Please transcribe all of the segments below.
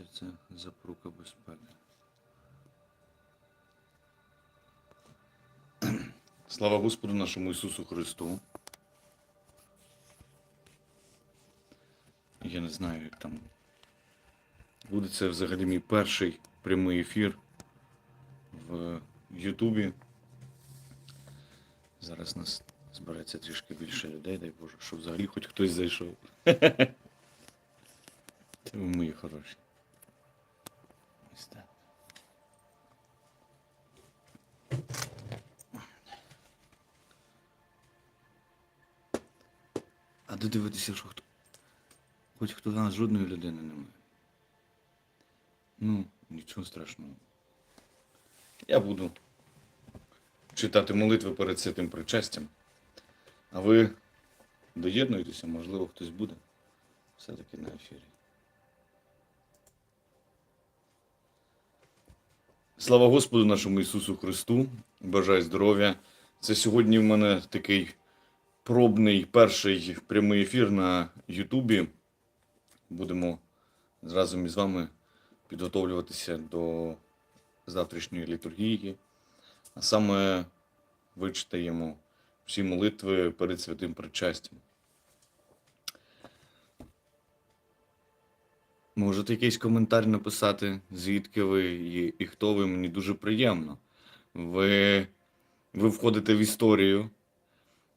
Медитація це запрука безпеки. Слава Господу нашому Ісусу Христу. Я не знаю, як там. Буде це взагалі мій перший прямий ефір в Ютубі. Зараз нас збереться трішки більше людей, дай Боже, щоб взагалі хоч хтось зайшов. Ви мої хороші. Так. А додивитися, що хто. Хоч хто з нас жодної людини немає. Ну, нічого страшного. Я буду читати молитви перед святим причастям. А ви доєднуєтеся, можливо, хтось буде все-таки на ефірі. Слава Господу нашому Ісусу Христу! Бажаю здоров'я. Це сьогодні в мене такий пробний перший прямий ефір на Ютубі. Будемо разом із вами підготовлюватися до завтрашньої літургії. А саме вичитаємо всі молитви перед святим причастям. Можете якийсь коментар написати, звідки ви і, і хто ви, мені дуже приємно. Ви, ви входите в історію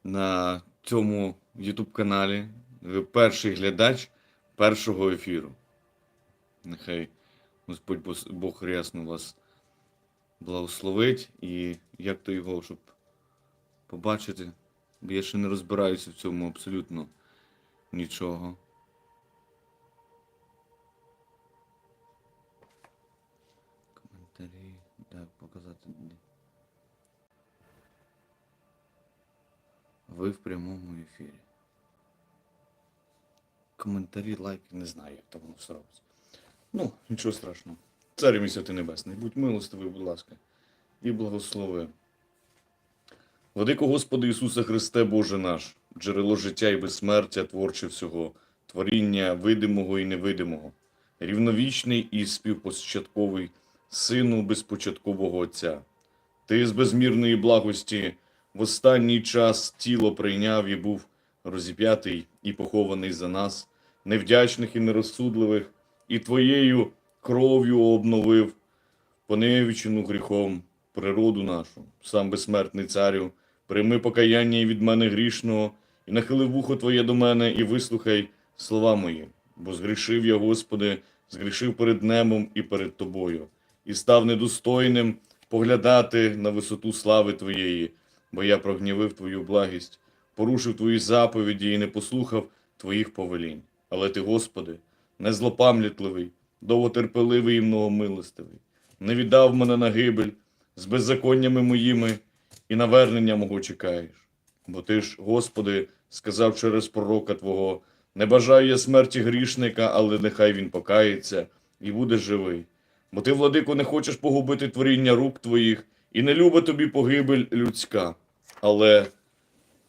на цьому YouTube каналі. Ви перший глядач першого ефіру. Нехай Господь Бог рясно вас благословить і як то його, щоб побачити. Бо я ще не розбираюся в цьому абсолютно нічого. Ви в прямому ефірі. Коментарі, лайки, не знаю, як там воно все робиться. Ну, нічого страшного. Царю мій святий небесний, будь милостивий, будь ласка, і благослови. Владико Господи Ісусе Христе, Боже наш, джерело життя і безсмертя, творче всього, творіння видимого і невидимого, рівновічний і співпочатковий, Сину безпочаткового Отця. Ти з безмірної благості в останній час тіло прийняв і був розіп'ятий і похований за нас, невдячних і нерозсудливих, і Твоєю кров'ю обновив поневічену гріхом природу нашу, сам безсмертний царю, прийми покаяння від мене грішного, і нахили вухо Твоє до мене, і вислухай слова мої, бо згрішив я, Господи, згрішив перед небом і перед Тобою, і став недостойним поглядати на висоту слави Твоєї, бо я прогнівив Твою благість, порушив Твої заповіді і не послухав Твоїх повелінь. Але Ти, Господи, незлопам'ятливий, довготерпеливий і многомилостивий, не віддав мене на гибель з беззаконнями моїми і навернення мого чекаєш. Бо ти ж, Господи, сказав через пророка Твого, не бажаю я смерті грішника, але нехай він покається і буде живий. Бо ти, владико, не хочеш погубити творіння рук твоїх, і не люба тобі погибель людська, але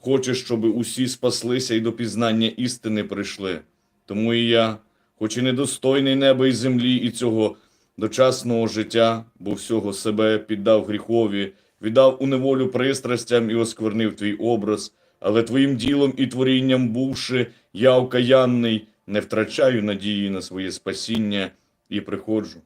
хочеш, щоб усі спаслися і до пізнання істини прийшли. Тому і я, хоч і недостойний неба і землі, і цього дочасного життя, бо всього себе піддав гріхові, віддав у неволю пристрастям і осквернив твій образ, але твоїм ділом і творінням бувши, я окаянний, не втрачаю надії на своє спасіння і приходжу.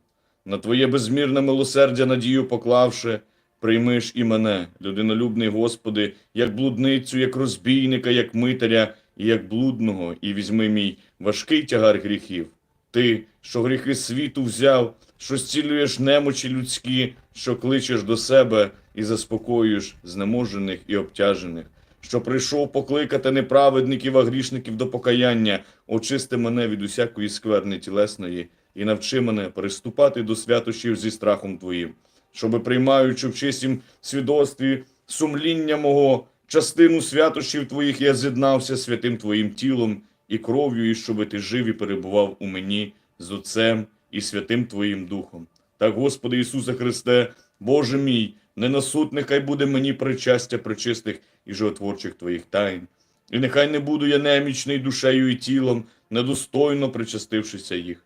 На твоє безмірне милосердя надію поклавши, приймиш і мене, людинолюбний Господи, як блудницю, як розбійника, як митаря і як блудного, і візьми мій важкий тягар гріхів. Ти, що гріхи світу взяв, що зцілюєш немочі людські, що кличеш до себе і заспокоюєш знеможених і обтяжених, що прийшов покликати неправедників, а грішників до покаяння, очисти мене від усякої скверни тілесної і навчи мене приступати до святощів зі страхом Твоїм, щоби приймаючи в чистім свідоцтві сумління мого, частину святощів Твоїх я з'єднався святим Твоїм тілом і кров'ю, і щоби ти жив і перебував у мені з Отцем і Святим Твоїм Духом. Так, Господи Ісусе Христе, Боже мій, не на нехай буде мені причастя причистих і животворчих Твоїх тайн. І нехай не буду я немічний душею і тілом, недостойно причастившися їх.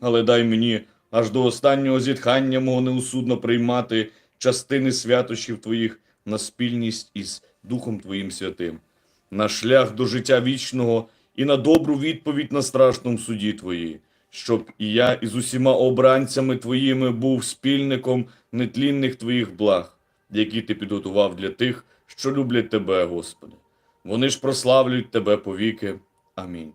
але дай мені аж до останнього зітхання мого неусудно приймати частини святощів Твоїх на спільність із Духом Твоїм святим, на шлях до життя вічного і на добру відповідь на страшному суді Твої, щоб і я із усіма обранцями Твоїми був спільником нетлінних Твоїх благ, які Ти підготував для тих, що люблять Тебе, Господи. Вони ж прославлюють Тебе повіки. Амінь.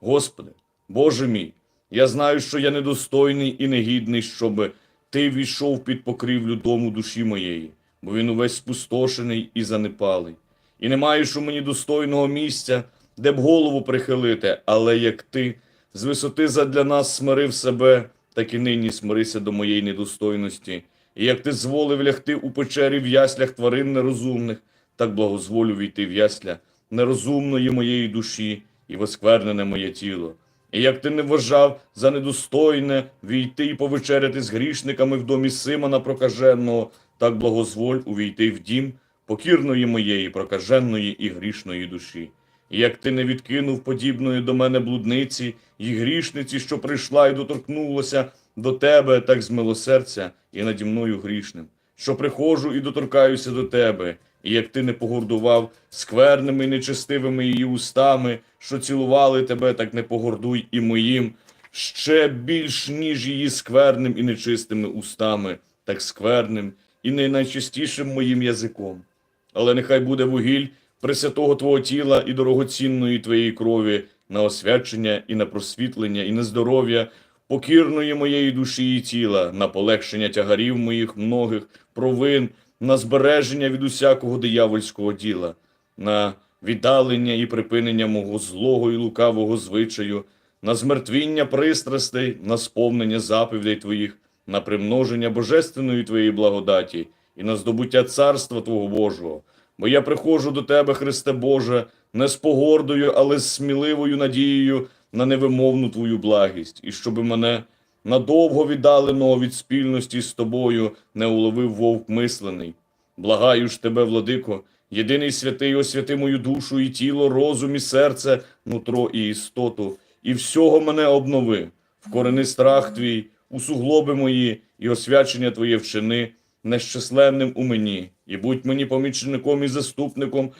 Господи, Боже мій, я знаю, що я недостойний і негідний, щоб Ти війшов під покрівлю дому душі моєї, бо він увесь спустошений і занепалий. І не маєш у мені достойного місця, де б голову прихилити, але як ти з висоти задля нас смирив себе, так і нині смирися до моєї недостойності. І як ти зволив лягти у печері в яслях тварин нерозумних, так благозволю війти в ясля нерозумної моєї душі і восквернене моє тіло. І як ти не вважав за недостойне війти і повечеряти з грішниками в домі Симона прокаженого, так благозволь увійти в дім покірної моєї прокаженої і грішної душі. І як ти не відкинув подібної до мене блудниці і грішниці, що прийшла і доторкнулася до тебе, так з милосердя і наді мною грішним, що приходжу і доторкаюся до тебе, і як ти не погордував скверними і нечестивими її устами, що цілували тебе, так не погордуй і моїм, ще більш ніж її скверним і нечистими устами, так скверним і не найчистішим моїм язиком. Але нехай буде вугіль пресвятого Твого тіла і дорогоцінної Твоєї крові на освячення і на просвітлення, і на здоров'я покірної моєї душі і тіла, на полегшення тягарів моїх многих провин, на збереження від усякого диявольського діла, на віддалення і припинення мого злого і лукавого звичаю, на змертвіння пристрастей, на сповнення заповідей Твоїх, на примноження божественної Твоєї благодаті і на здобуття царства Твого Божого. Бо я приходжу до Тебе, Христе Боже, не з погордою, але з сміливою надією на невимовну Твою благість, і щоби мене надовго віддаленого від спільності з Тобою не уловив вовк мислений. Благаю ж Тебе, владико, єдиний святий, освяти мою душу і тіло, розум і серце, нутро і істоту, і всього мене обнови, вкорени страх Твій, у суглоби мої, і освячення Твоє вчини, нещасленним у мені, і будь мені помічником і заступником,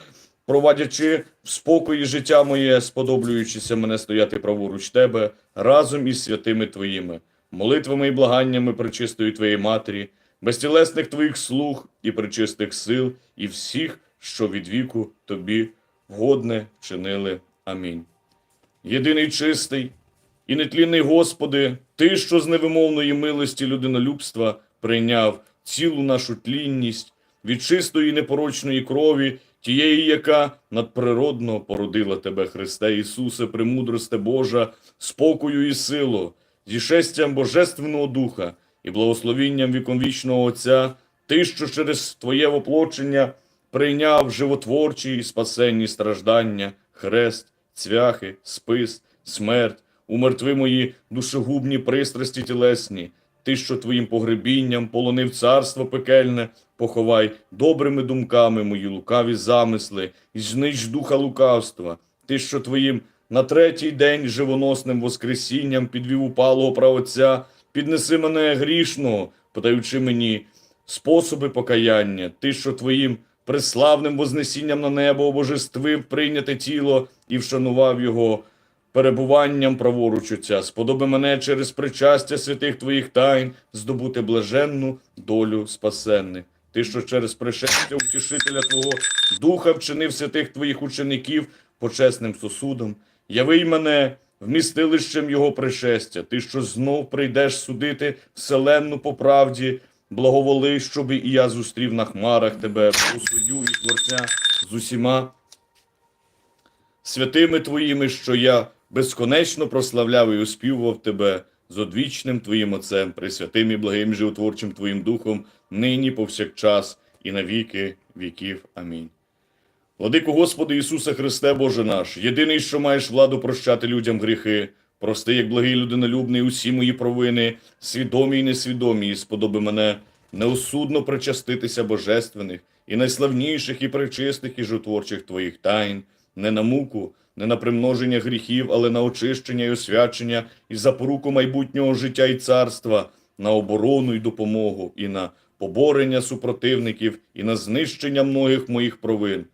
провадячи в спокої життя моє, сподоблюючися мене стояти праворуч тебе разом із святими Твоїми, молитвами і благаннями причистої Твоєї Матері, безтілесних Твоїх слуг і причистих сил, і всіх, що від віку Тобі вгодне вчинили. Амінь. Єдиний чистий і нетлінний Господи, Ти, що з невимовної милості людинолюбства прийняв цілу нашу тлінність від чистої непорочної крові, тієї, яка надприродно породила Тебе, Христе Ісусе, премудросте Божа, спокою і силу, зі шестям Божественного Духа і благословінням віковічного Отця, Ти, що через Твоє воплочення прийняв животворчі і спасенні страждання, хрест, цвяхи, спис, смерть, умертви мої душогубні пристрасті тілесні, ти, що твоїм погребінням полонив царство пекельне, поховай добрими думками мої лукаві замисли, і знищ духа лукавства, ти, що твоїм на третій день живоносним воскресінням підвів упалого правоця, піднеси мене грішного, подаючи мені способи покаяння, ти, що твоїм преславним вознесінням на небо обожествив прийняте тіло і вшанував його перебуванням праворуч Отця. Сподоби мене через причастя святих Твоїх тайн здобути блаженну долю спасенних. Ти, що через пришестя утішителя Твого Духа вчинив святих Твоїх учеників почесним сосудом, явий мене вмістилищем Його пришестя, ти, що знов прийдеш судити вселенну по правді, благоволи, щоби і я зустрів на хмарах тебе, у суддю і творця з усіма святими Твоїми, що я безконечно прославляв і оспівував Тебе з одвічним Твоїм Отцем, пресвятим і благим животворчим Твоїм Духом, нині повсякчас і на віки віків. Амінь. Владику Господи Ісусе Христе, Боже наш, єдиний, що маєш владу прощати людям гріхи, прости, як благий людинолюбний, усі мої провини, свідомі і несвідомі, і сподоби мене неосудно причаститися божественних і найславніших, і пречистих, і жотворчих Твоїх тайн, не на муку, не на примноження гріхів, але на очищення і освячення і запоруку майбутнього життя і царства, на оборону і допомогу, і на поборення супротивників, і на знищення многих моїх провин.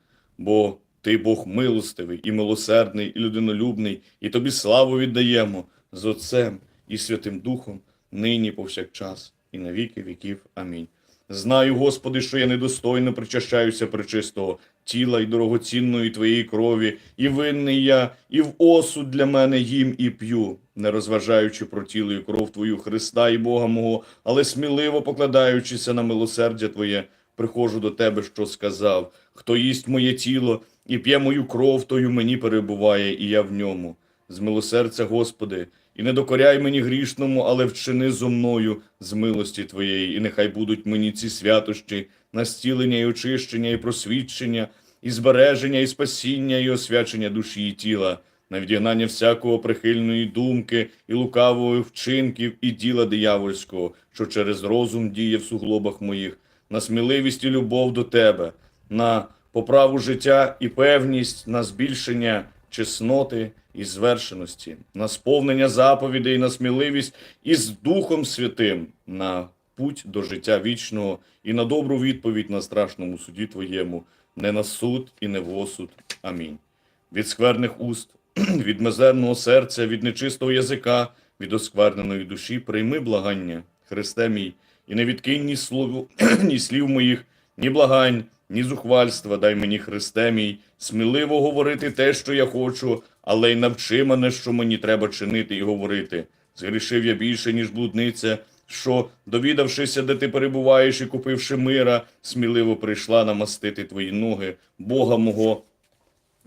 Бо ти Бог милостивий і милосердний, і людинолюбний, і тобі славу віддаємо з Отцем і Святим Духом, нині повсякчас, і на віки віків. Амінь. Знаю, Господи, що я недостойно причащаюся причистого тіла і дорогоцінної Твоєї крові, і винний я, і в осуд для мене їм і п'ю, не розважаючи про тіло і кров Твою Христа і Бога мого, але сміливо покладаючися на милосердя Твоє, приходжу до Тебе, що сказав: хто їсть моє тіло і п'є мою кров, тою мені перебуває, і я в ньому. З милосердя, Господи, і не докоряй мені грішному, але вчини зо мною з милості Твоєї, і нехай будуть мені ці святощі, настілення і очищення, і просвідчення, і збереження, і спасіння, і освячення душі і тіла, на відігнання всякого прихильної думки і лукавої вчинків і діла диявольського, що через розум діє в суглобах моїх, на сміливість і любов до Тебе, на поправу життя і певність, на збільшення чесноти і звершеності, на сповнення заповідей, на сміливість із Духом Святим, на путь до життя вічного і на добру відповідь на страшному суді Твоєму, не на суд і не в осуд. Амінь. Від скверних уст, від мизерного серця, від нечистого язика, від оскверненої душі прийми благання, Христе мій, і не відкинь ні слову, ні слів моїх, ні благань, ні зухвальства, дай мені, Христе мій, сміливо говорити те, що я хочу, але й навчи мене, що мені треба чинити і говорити. Згрішив я більше, ніж блудниця, що, довідавшися, де ти перебуваєш і купивши мира, сміливо прийшла намастити твої ноги, Бога мого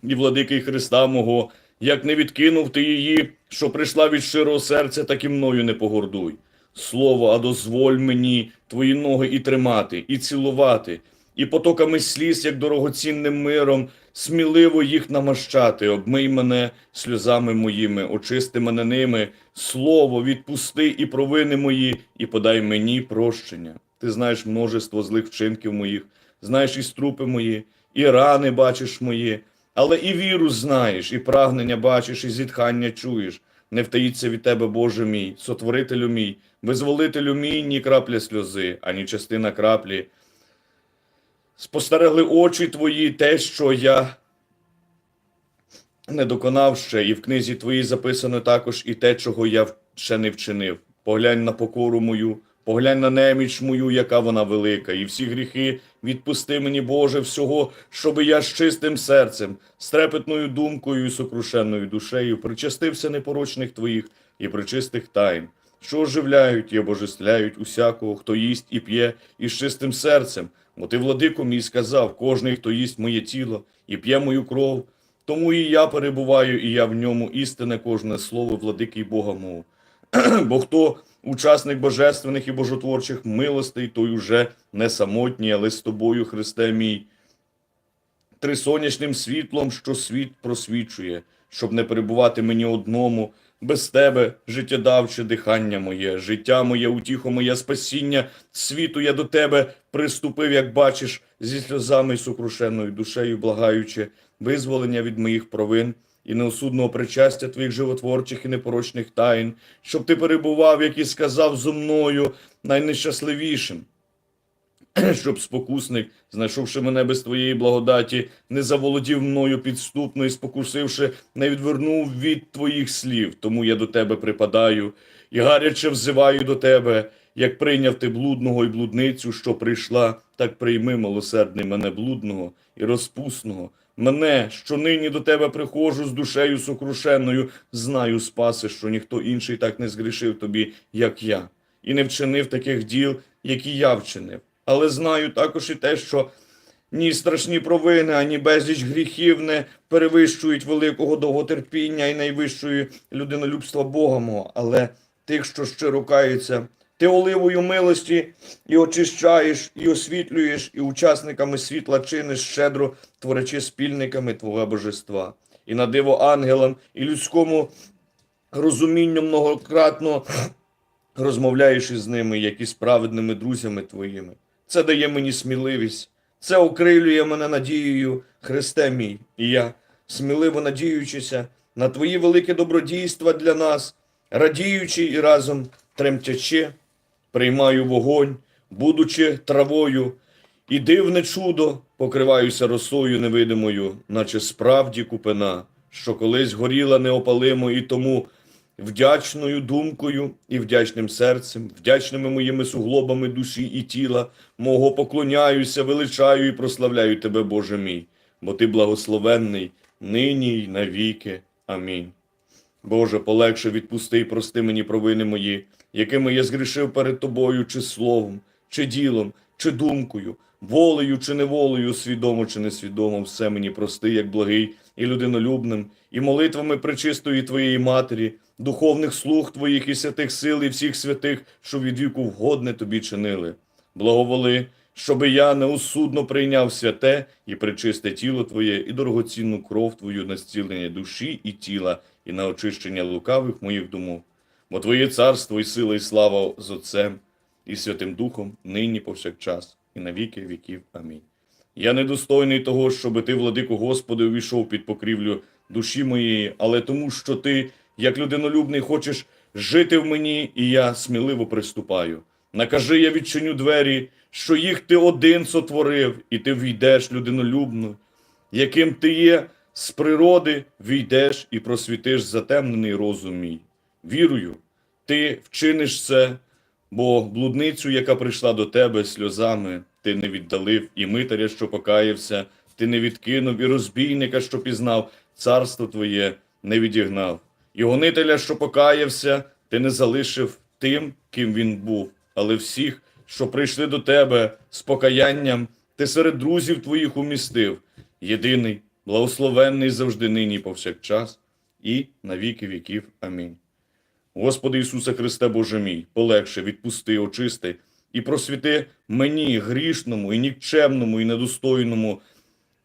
і владики Христа мого, як не відкинув ти її, що прийшла від щирого серця, так і мною не погордуй. Слово, а дозволь мені твої ноги і тримати, і цілувати, і потоками сліз, як дорогоцінним миром, сміливо їх намащати, обмий мене сльозами моїми, очисти мене ними, слово, відпусти і провини мої, і подай мені прощення. Ти знаєш множество злих вчинків моїх, знаєш і струпи мої, і рани бачиш мої, але і віру знаєш, і прагнення бачиш, і зітхання чуєш. Не втаїться від тебе, Боже мій, сотворителю мій, визволителю мій, ні крапля сльози, ані частина краплі. Спостерегли очі твої те, що я не доконав ще, і в книзі твоїй записано також і те, чого я ще не вчинив. Поглянь на покору мою, поглянь на неміч мою, яка вона велика, і всі гріхи відпусти мені, Боже, всього, щоби я з чистим серцем, з трепетною думкою і сокрушенною душею причастився непорочних твоїх і причистих тайн, що оживляють і обожествляють усякого, хто їсть і п'є, і з чистим серцем. Бо ти, владико мій, сказав, кожний, хто їсть моє тіло і п'є мою кров, тому і я перебуваю, і я в ньому істинне кожне слово, владики Бога мого. Бо хто учасник божественних і божотворчих милостей, той уже не самотній, але з тобою, Христе мій, трисонячним світлом, що світ просвічує, щоб не перебувати мені одному, без тебе, життєдавче дихання моє, життя моє, утіхо моє, спасіння світу я до тебе приступив, як бачиш, зі сльозами й сокрушеною душею, благаючи визволення від моїх провин і неосудного причастя твоїх животворчих і непорочних тайн, щоб ти перебував, як і сказав зо мною, найнещасливішим щоб спокусник, знайшовши мене без твоєї благодаті, не заволодів мною підступно і спокусивши, не відвернув від твоїх слів. Тому я до тебе припадаю і гаряче взиваю до тебе, як прийняв ти блудного і блудницю, що прийшла, так прийми милосердний мене блудного і розпусного. Мене, що нині до тебе приходжу з душею сокрушенною, знаю, спаси, що ніхто інший так не згрішив тобі, як я, і не вчинив таких діл, які я вчинив. Але знаю також і те, що ні страшні провини, ані безліч гріхів не перевищують великого довготерпіння і найвищої людинолюбства Бога мого, але тих, що щиро каються, ти оливою милості і очищаєш, і освітлюєш, і учасниками світла чиниш щедро, творячи спільниками Твого божества. І на диво ангелам, і людському розумінню многократно розмовляєш із ними, як із праведними друзями твоїми. Це дає мені сміливість, це окрилює мене надією, Христе мій, і я сміливо надіючися на Твої велике добродійства для нас, радіючи і разом тремтячи, приймаю вогонь, будучи травою, і дивне чудо покриваюся росою невидимою, наче справді купина, що колись горіла неопалимо, і тому вдячною думкою і вдячним серцем, вдячними моїми суглобами душі і тіла, мого поклоняюся, величаю і прославляю Тебе, Боже мій, бо Ти благословенний, нині й навіки. Амінь. Боже, полегше відпусти і прости мені провини мої, якими я згрішив перед Тобою, чи словом, чи ділом, чи думкою, волею чи неволею, свідомо чи несвідомо, все мені прости, як благий і людинолюбним, і молитвами пречистої Твоєї Матері, духовних слуг Твоїх і святих сил, і всіх святих, що від віку вгодне Тобі чинили. Благоволи, щоби я неусудно прийняв святе і пречисте тіло Твоє, і дорогоцінну кров Твою на зцілення душі і тіла, і на очищення лукавих моїх думок. Бо Твоє царство і сила, і слава з Отцем і Святим Духом, нині повсякчас, і на віки віків. Амінь. Я недостойний того, щоби ти, владику Господи, увійшов під покрівлю душі моєї, але тому, що ти, як людинолюбний, хочеш жити в мені, і я сміливо приступаю. Накажи, я відчиню двері, що їх ти один сотворив, і ти війдеш людинолюбно, яким ти є з природи, війдеш і просвітиш затемнений розум мій. Вірую, ти вчиниш це, бо блудницю, яка прийшла до тебе сльозами, ти не віддалив, і митаря, що покаявся, ти не відкинув, і розбійника, що пізнав, царство твоє не відігнав. І гонителя, що покаявся, ти не залишив тим, ким він був, але всіх, що прийшли до тебе з покаянням, ти серед друзів твоїх умістив, єдиний, благословенний завжди нині повсякчас, і на віки віків. Амінь. Господи Ісусе Христе, Боже мій, полегше відпусти, очисти і просвіти мені, грішному, і нікчемному, і недостойному,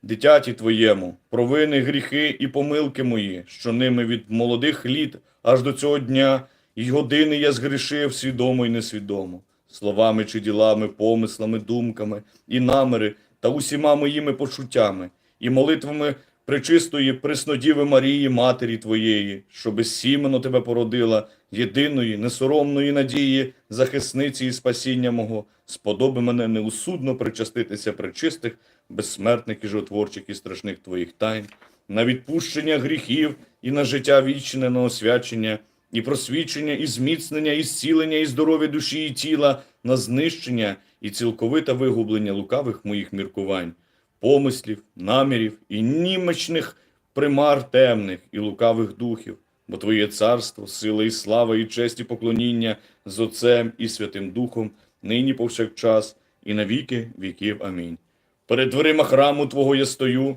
дитяті Твоєму, провини, гріхи і помилки мої, що ними від молодих літ аж до цього дня і години я згрішив свідомо і несвідомо, словами чи ділами, помислами, думками і наміри та усіма моїми почуттями і молитвами пречистої Преснодіви Марії, Матері Твоєї, що безсіменно Тебе породила, єдиної, несоромної надії, захисниці і спасіння мого, сподоби мене неусудно причаститися пречистих, безсмертних і жотворчих і страшних Твоїх тайн, на відпущення гріхів і на життя вічне, на освячення, і просвічення, і зміцнення, і зцілення, і здоров'я душі і тіла, на знищення і цілковите вигублення лукавих моїх міркувань помислів, намірів і німечних примар темних і лукавих духів, бо Твоє царство, сила і слава, і честь і поклоніння з Отцем і Святим Духом, нині повсякчас, і на віки віків. Амінь. Перед дверима храму Твого я стою,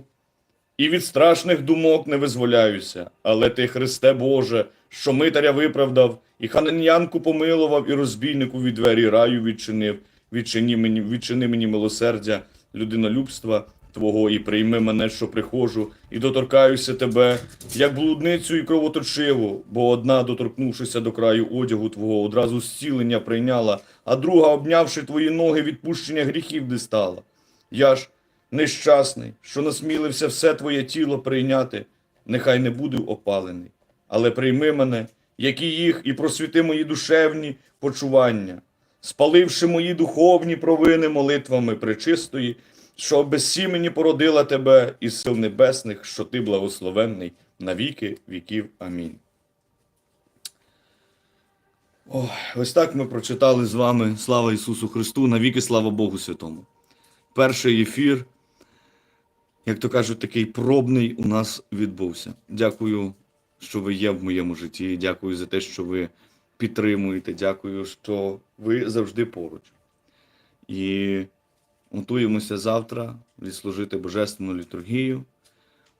і від страшних думок не визволяюся, але ти, Христе Боже, що митаря виправдав, і хананянку помилував, і розбійнику від двері раю відчинив, відчини мені, відчини мені милосердя, людинолюбства Твого, і прийми мене, що приходжу, і доторкаюся тебе, як блудницю і кровоточиву, бо одна, доторкнувшися до краю одягу Твого, одразу зцілення прийняла, а друга, обнявши твої ноги, відпущення гріхів дістала. Я ж нещасний, що насмілився все твоє тіло прийняти, нехай не буду опалений, але прийми мене, як і їх, і просвіти мої душевні почування, спаливши мої духовні провини молитвами пречистої, що без сімені породила тебе із сил небесних, що ти благословенний на віки віків. Амінь. Ой, ось так ми прочитали з вами Слава Ісусу Христу, навіки слава Богу Святому. Перший ефір, як то кажуть, такий пробний у нас відбувся. Дякую, що ви є в моєму житті. Дякую за те, що ви підтримуєте. Дякую, що ви завжди поруч. І готуємося завтра відслужити Божественну літургію.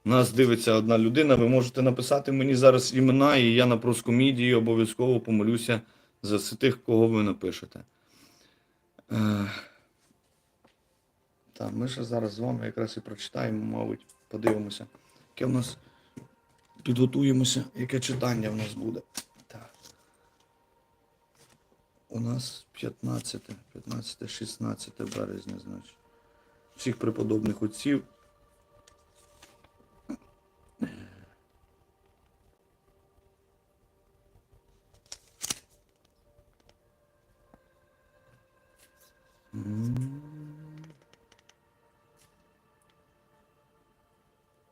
Нас дивиться одна людина. Ви можете написати мені зараз імена, і я на проскомідії обов'язково помолюся за тих, кого ви напишете. Е, Так, ми ще зараз з вами якраз і прочитаємо, мабуть, подивимося, яке в нас підготуємося, яке читання в нас буде у нас 15, 15, 16 березня, значить. Всіх преподобних отців.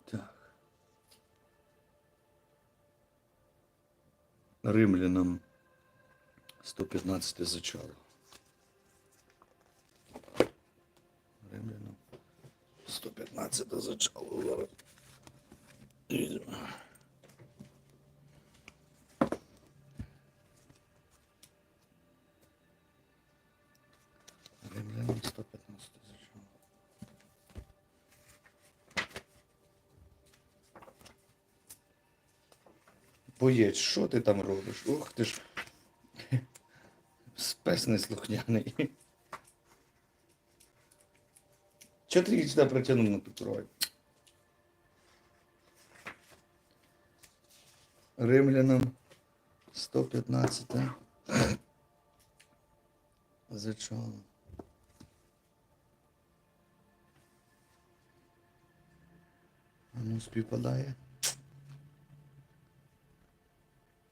Так. Римлянам 115 зачало. Римлянам 115 зачало. Зараз. Візьмемо. Римлянам 115 зачало. Боєць, що ти там робиш? Ух ти ж. Спес неслухняний. Чого ти її сюди протягнув на крой? Римлянам 115. Зачало. А ну співпадає.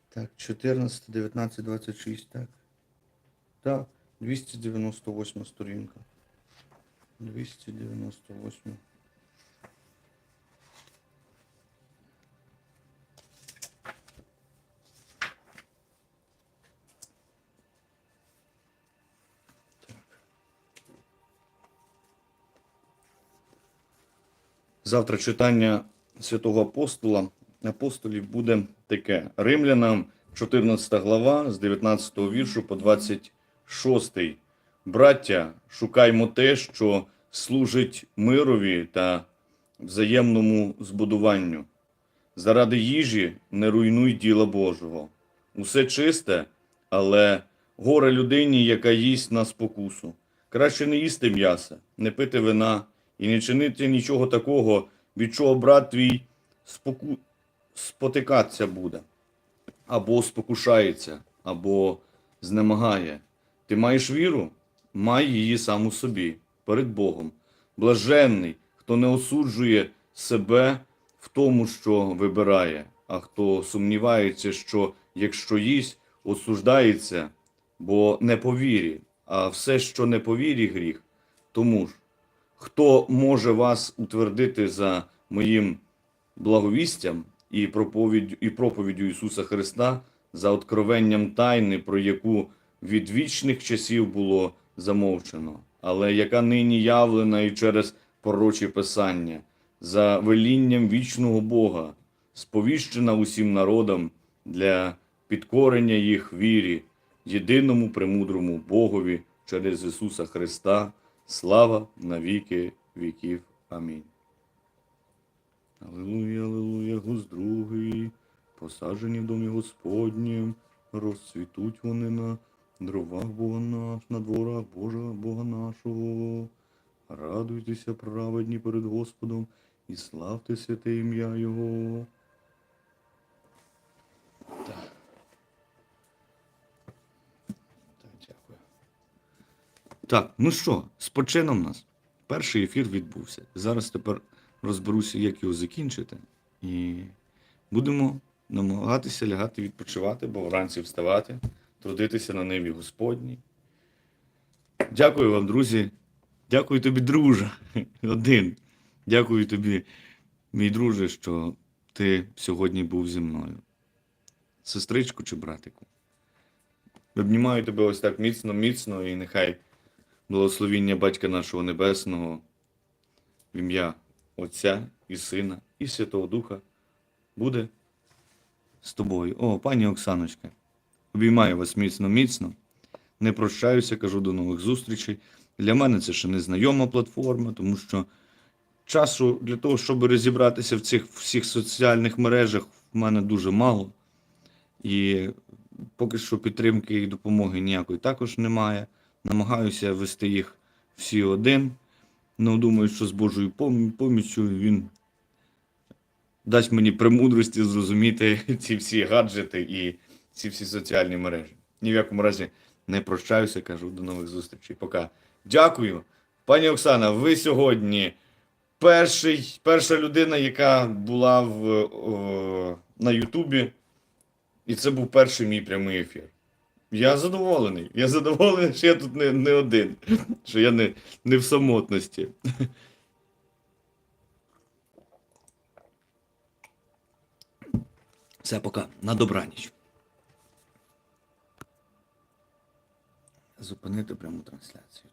Так, 14, 19, 26, так. Так, 298 сторінка. 298. Завтра читання святого апостола апостолів буде таке. Римлянам 14 глава з 19 віршу по 26. Браття, шукаймо те, що служить мирові та взаємному збудуванню. Заради їжі не руйнуй діла Божого. Усе чисте, але горе людині, яка їсть на спокусу. Краще не їсти м'яса, не пити вина і не чинити нічого такого, від чого брат твій споку... спотикатися буде, або спокушається, або знемагає. Ти маєш віру? Май її сам у собі, перед Богом. Блаженний, хто не осуджує себе в тому, що вибирає, а хто сумнівається, що якщо їсть, осуждається, бо не по вірі, а все, що не по вірі, гріх. Тому ж, хто може вас утвердити за моїм благовістям і проповіддю, і проповіддю Ісуса Христа за откровенням тайни, про яку від вічних часів було замовчено, але яка нині явлена і через пророчі писання, за велінням вічного Бога, сповіщена усім народам для підкорення їх вірі, єдиному премудрому Богові через Ісуса Христа, слава на віки віків. Амінь. Аллилуйя, аллилуйя, гус другий, посаджені в домі Господнім, розцвітуть вони на дровах Бога наш, на дворах Божа Бога нашого. Радуйтеся, праведні перед Господом, і славте святе ім'я Його. Так. Так, дякую. Так, ну що, з почином нас. Перший ефір відбувся. Зараз тепер розберуся, як його закінчити. І будемо намагатися лягати відпочивати, бо вранці вставати, трудитися на небі Господній. Дякую вам, друзі. Дякую тобі, друже. Один. Дякую тобі, мій друже, що ти сьогодні був зі мною. Сестричку чи братику. Обнімаю тебе ось так міцно, міцно, і нехай благословіння Батька нашого Небесного, в ім'я Отця і Сина, і Святого Духа буде з тобою. О, пані Оксаночка, обіймаю вас міцно, міцно. Не прощаюся, кажу до нових зустрічей. Для мене це ще незнайома платформа, тому що часу для того, щоб розібратися в цих всіх соціальних мережах, в мене дуже мало. І поки що підтримки і допомоги ніякої також немає. Намагаюся вести їх всі один. Ну, думаю, що з Божою пом- поміччю він дасть мені премудрості зрозуміти ці всі гаджети і ці всі соціальні мережі. Ні в якому разі не прощаюся, кажу до нових зустрічей. Пока. Дякую. Пані Оксана, ви сьогодні перший, перша людина, яка була в, о, на Ютубі, і це був перший мій прямий ефір. Я задоволений. Я задоволений, що я тут не, не один, що я не, не в самотності. Все, пока. На добраніч. Зупинити пряму трансляцію.